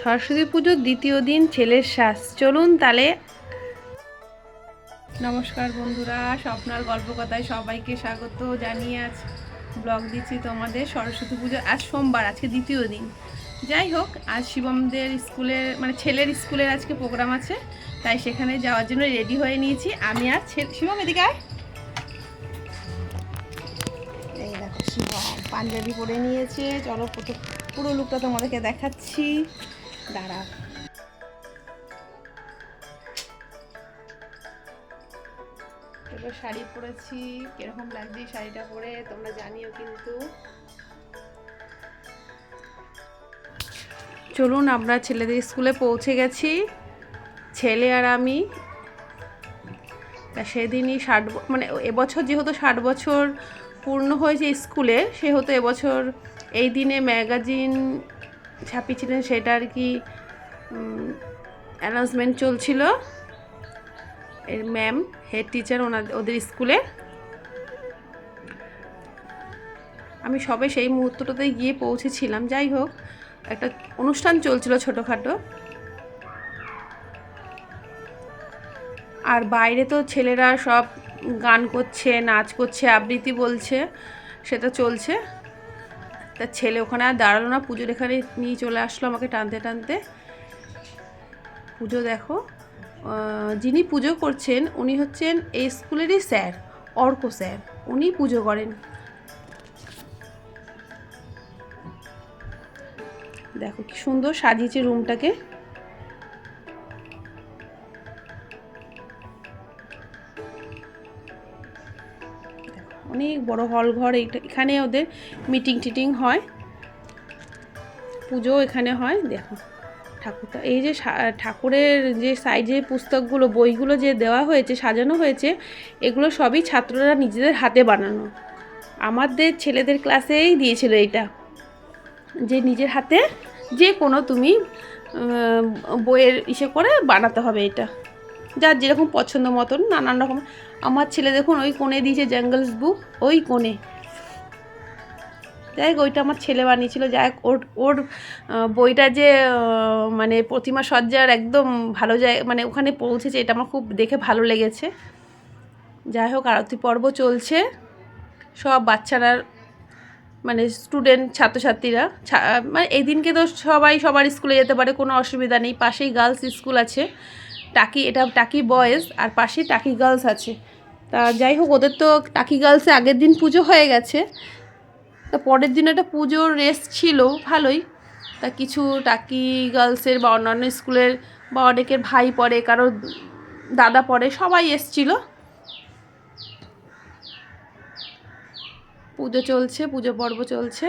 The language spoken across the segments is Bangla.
সরস্বতী পুজোর দ্বিতীয় দিন ছেলের শ্বাস। চলুন তাহলে নমস্কার বন্ধুরা, স্বপ্নার গল্প কথায় সবাইকে স্বাগত জানিয়ে আজ ব্লগ দিচ্ছি তোমাদের সরস্বতী পুজো আজ সোমবার, আজকে দ্বিতীয় দিন। যাই হোক, আজ শিবমদের স্কুলের মানে ছেলের স্কুলের আজকে প্রোগ্রাম আছে, তাই সেখানে যাওয়ার জন্য রেডি হয়ে নিয়েছি। আমি আর শিবম, এদিকে আয়। এই পাঞ্জাবি পরে নিয়েছে। চলো পুরো লুকটা তোমাদেরকে দেখাচ্ছি। দাঁড়া। এবার শাড়ি পরেছি, কীরকম লাগছে শাড়িটা পরে, তোমরা জানিও কিন্তু। চলুন, আমরা ছেলেদের স্কুলে পৌঁছে গেছি। ছেলে আর আমি। তা সেদিনই ষাট মানে এবছর যেহেতু ষাট বছর পূর্ণ হয়েছে স্কুলে, সেহেতু এবছর এই দিনে ম্যাগাজিন ছাপিয়েছিলেন সেটা আর কি অ্যানাউন্সমেন্ট চলছিল। এর ম্যাম হেড টিচার ওনাদের ওদের স্কুলে আমি সবে সেই মুহূর্তটাতে গিয়ে পৌঁছেছিলাম। যাই হোক, একটা অনুষ্ঠান চলছিল ছোটোখাটো। আর বাইরে তো ছেলেরা সব গান করছে, নাচ করছে, আবৃত্তি বলছে, সেটা চলছে। তা ছেলে ওখানে আর দাঁড়াল না, পুজোর এখানে নিয়ে চলে আসলো আমাকে টানতে টানতে। পুজো দেখো যিনি পুজো করছেন উনি হচ্ছেন এই স্কুলেরই স্যার, অর্ক স্যার। উনি পুজো করেন। দেখো কি সুন্দর সাজিয়েছে রুমটাকে অনেক বড় হল ঘর এখানে ওদের মিটিং টিটিং হয়। পুজো এখানে হয়, দেখো। ঠাকুরটা এই যে ঠাকুরের যে সাইজে পুস্তকগুলো, বইগুলো যে দেওয়া হয়েছে, সাজানো হয়েছে, এগুলো সবই ছাত্ররা নিজেদের হাতে বানানো। আমাদের ছেলেদের ক্লাসেই দিয়েছিল এইটা। যে নিজের হাতে যে কোনো তুমি বইয়ের ইসে করে বানাতে হবে এটা। যার যেরকম পছন্দ মতন, নানান রকম। আমার ছেলে দেখুন, ওই কোণে দিয়েছে জঙ্গলস বুক ওই কোণে। যাই হোক, ওইটা আমার ছেলে বানিয়েছিল। যাই হোক, ওর ওর বইটা যে মানে প্রতিমা সজ্জার একদম ভালো জায়গা মানে ওখানে পৌঁছেছে, এটা আমার খুব দেখে ভালো লেগেছে। যাই হোক, আরতি পর্ব চলছে। সব বাচ্চারা মানে স্টুডেন্ট ছাত্রছাত্রীরা মানে এই দিনকে তো সবাই সবার স্কুলে যেতে পারে, কোনো অসুবিধা নেই। পাশেই গার্লস স্কুল আছে। টাকি, এটা টাকি বয়েজ আর পাশেই টাকি গার্লস আছে। তা যাই হোক, ওদের তো টাকি গার্লসে আগের দিন পুজো হয়ে গেছে। তা পরের দিন একটা পুজোর রেস্ট ছিল, ভালোই। তা কিছু টাকি গার্লসের বা অন্যান্য স্কুলের বা অনেকের ভাই পড়ে, কারও দাদা পড়ে, সবাই এসছিল। পুজো চলছে, পুজো পর্ব চলছে।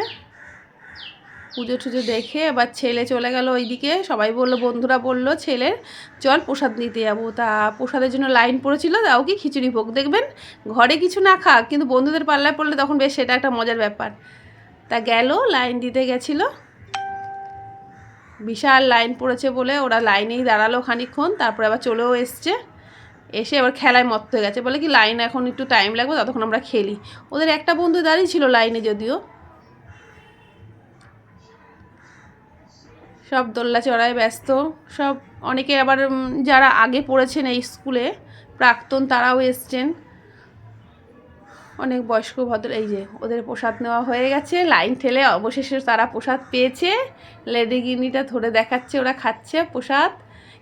পুজো টুজো দেখে এবার ছেলে চলে গেল ওইদিকে। সবাই বলল, বন্ধুরা বলল, ছেলের, চল প্রসাদ নিতে যাব। তা প্রসাদের জন্য লাইন পড়েছিল, তাও কি খিচুড়ি ভোগ। দেখবেন, ঘরে কিছু না খাক, কিন্তু বন্ধুদের পাল্লায় পড়লে তখন বেশ সেটা একটা মজার ব্যাপার। তা গেল, লাইন দিতে গেছিল। বিশাল লাইন পড়েছে বলে ওরা লাইনেই দাঁড়াল খানিকক্ষণ, তারপরে আবার চলেও এসছে। এসে এবার খেলায় মত্ত হয়ে গেছে। বলে কি, লাইন এখন একটু টাইম লাগবে, ততক্ষণ আমরা খেলি। ওদের একটা বন্ধু দাঁড়িয়ে ছিল লাইনে যদিও। সব দোল্লা চড়ায় ব্যস্ত। সব অনেকে আবার যারা আগে পড়েছেন এই স্কুলে, প্রাক্তন তারাও এসছেন। অনেক বয়স্ক ভদ্র এই যে, ওদের প্রসাদ নেওয়া হয়ে গেছে। লাইন ঠেলে অবশেষে তারা প্রসাদ পেয়েছে। লেডিগিনিটা ধরে দেখাচ্ছে, ওরা খাচ্ছে প্রসাদ।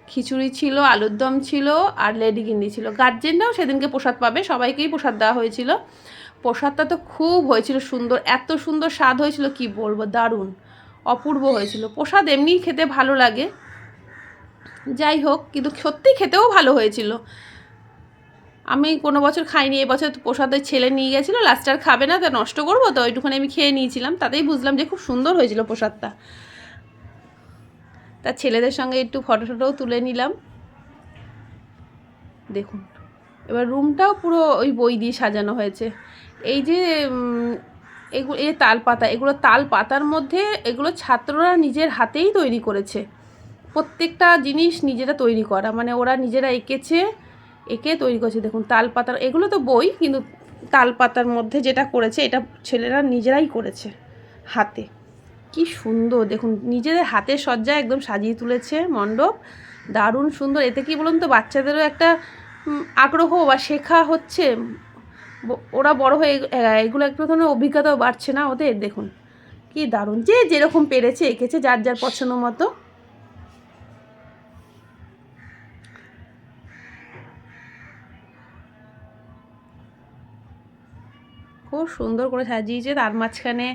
খিচুড়ি ছিল, আলুর দম ছিল, আর লেডিগিনি ছিল। গার্জেনরাও সেদিনকে প্রসাদ পাবে, সবাইকেই প্রসাদ দেওয়া হয়েছিল। প্রসাদটা তো খুব হয়েছিল সুন্দর, এত সুন্দর স্বাদ হয়েছিল, কি বলব, দারুণ। অপূর্ব হয়েছিল। প্রসাদ এমনিই খেতে ভালো লাগে। যাই হোক, কিন্তু সত্যি খেতেও ভালো হয়েছিল। আমি কোনো বছর খাইনি এবছর প্রসাদের ছেলে নিয়ে গেছিল লাস্ট আর খাবে না, তা নষ্ট করব তো ওইটুখানি আমি খেয়ে নিয়েছিলাম। তাতেই বুঝলাম যে খুব সুন্দর হয়েছিল প্রসাদটা। তার ছেলেদের সঙ্গে একটু ফটো টটোও তুলে নিলাম। দেখুন, এবার রুমটাও পুরো ওই বই দিয়ে সাজানো হয়েছে। এই যে এগুলো এই তাল পাতা এগুলো তাল পাতার মধ্যে এগুলো ছাত্ররা নিজের হাতেই তৈরি করেছে। প্রত্যেকটা জিনিস নিজেরা তৈরি করা মানে ওরা নিজেরা এঁকেছে, এঁকে তৈরি করেছে। দেখুন তাল পাতার এগুলো তো বই, কিন্তু তাল পাতার মধ্যে যেটা করেছে, এটা ছেলেরা নিজেরাই করেছে হাতে। কি সুন্দর, দেখুন, নিজেদের হাতের সজ্জা একদম সাজিয়ে তুলেছে মণ্ডপ। দারুণ সুন্দর, এতে কি বলুন তো, বাচ্চাদেরও একটা আগ্রহ বা শেখা হচ্ছে। ওরা বড় হয়ে এগুলো একটা ধরনের অভিজ্ঞতাও বাড়ছে না ওদের, দেখুন। কি দারুণ। যে যেরকম পেরেছে, এঁকেছে, যার যার পছন্দ মতো। খুব সুন্দর করে সাজিয়েছে। তার মাঝখানে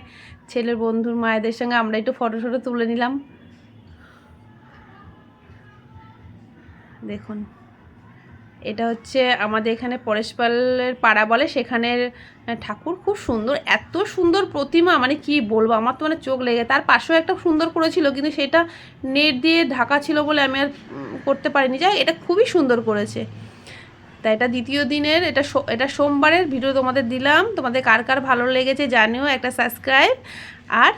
ছেলের বন্ধুর মায়েদের সঙ্গে আমরা একটু ফটো টটো তুলে নিলাম। দেখুন। এটা হচ্ছে আমাদের এখানে পরেশপালের পাড়া বলে, সেখানের ঠাকুর খুব সুন্দর, এত সুন্দর প্রতিমা মানে কি বলব, আমার তো মানে চোখ লেগে, তার পাশেও একটা সুন্দর করেছিল, কিন্তু সেটা নেট দিয়ে ঢাকা ছিল বলে আমি আর করতে পারিনি। যাই এটা খুবই সুন্দর করেছে। তাই এটা দ্বিতীয় দিনের, এটা এটা সোমবারের ভিডিও তোমাদের দিলাম, তোমাদের কার কার ভালো লেগেছে জানিও, একটা সাবস্ক্রাইব আর